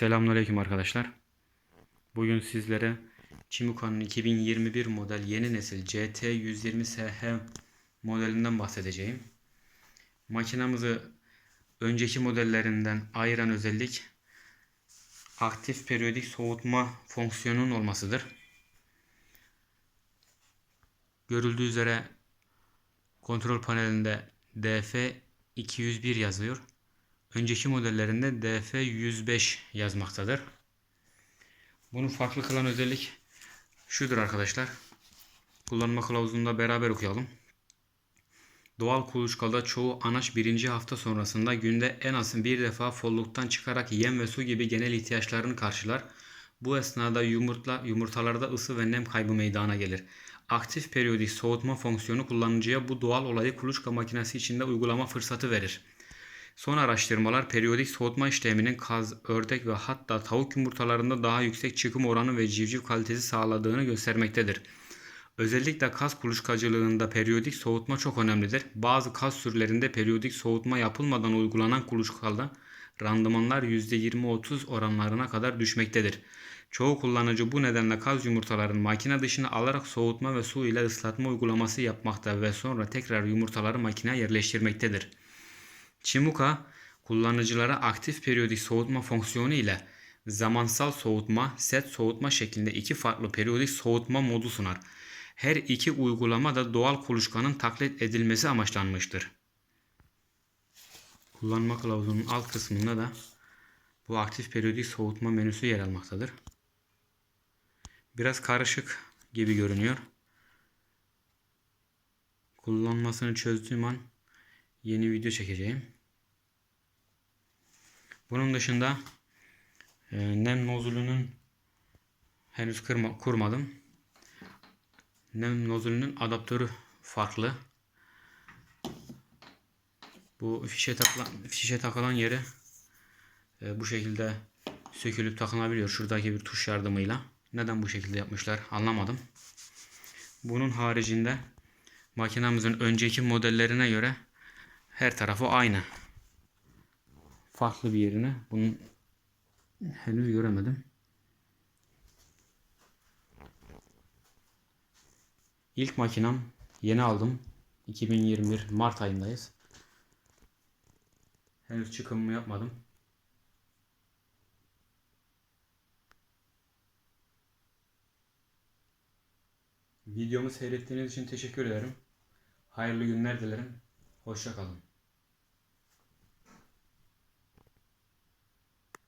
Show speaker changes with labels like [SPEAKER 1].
[SPEAKER 1] Selamünaleyküm arkadaşlar. Bugün sizlere Chimuka'nın 2021 model yeni nesil CT120SH modelinden bahsedeceğim. Makinamızı önceki modellerinden ayıran özellik aktif periyodik soğutma fonksiyonunun olmasıdır. Görüldüğü üzere kontrol panelinde DF201 yazıyor. Önceki modellerinde DF105 yazmaktadır. Bunu farklı kılan özellik şudur arkadaşlar. Kullanma kılavuzunda beraber okuyalım. Doğal kuluçkada çoğu anaç birinci hafta sonrasında günde en az bir defa folluktan çıkarak yem ve su gibi genel ihtiyaçlarını karşılar. Bu esnada yumurtla, yumurtalarda ısı ve nem kaybı meydana gelir. Aktif periyodik soğutma fonksiyonu kullanıcıya bu doğal olayı kuluçka makinesi içinde uygulama fırsatı verir. Son araştırmalar periyodik soğutma işleminin kaz, ördek ve hatta tavuk yumurtalarında daha yüksek çıkım oranı ve civciv kalitesi sağladığını göstermektedir. Özellikle kas kuluçkacılığında periyodik soğutma çok önemlidir. Bazı kas türlerinde periyodik soğutma yapılmadan uygulanan kuluçkada randımanlar %20-30 oranlarına kadar düşmektedir. Çoğu kullanıcı bu nedenle kaz yumurtalarını makine dışına alarak soğutma ve su ile ıslatma uygulaması yapmakta ve sonra tekrar yumurtaları makineye yerleştirmektedir. Chimuka kullanıcılara aktif periyodik soğutma fonksiyonu ile zamansal soğutma, set soğutma şeklinde iki farklı periyodik soğutma modu sunar. Her iki uygulama da doğal kuluçkanın taklit edilmesi amaçlanmıştır. Kullanma kılavuzunun alt kısmında da bu aktif periyodik soğutma menüsü yer almaktadır. Biraz karışık gibi görünüyor. Kullanmasını çözdüğüm an yeni video çekeceğim. Bunun dışında e, nem nozulünün henüz kırma, kurmadım. Nem nozulünün adaptörü farklı. Bu fişe takılan, fişe takılan yeri e, bu şekilde sökülüp takılabiliyor. Şuradaki bir tuş yardımıyla. Neden bu şekilde yapmışlar anlamadım. Bunun haricinde makinamızın önceki modellerine göre her tarafı aynı. Farklı bir yerine bunun henüz göremedim. İlk makinam yeni aldım. 2021 Mart ayındayız. Henüz çıkımımı yapmadım. Videomu seyrettiğiniz için teşekkür ederim. Hayırlı günler dilerim. Hoşçakalın.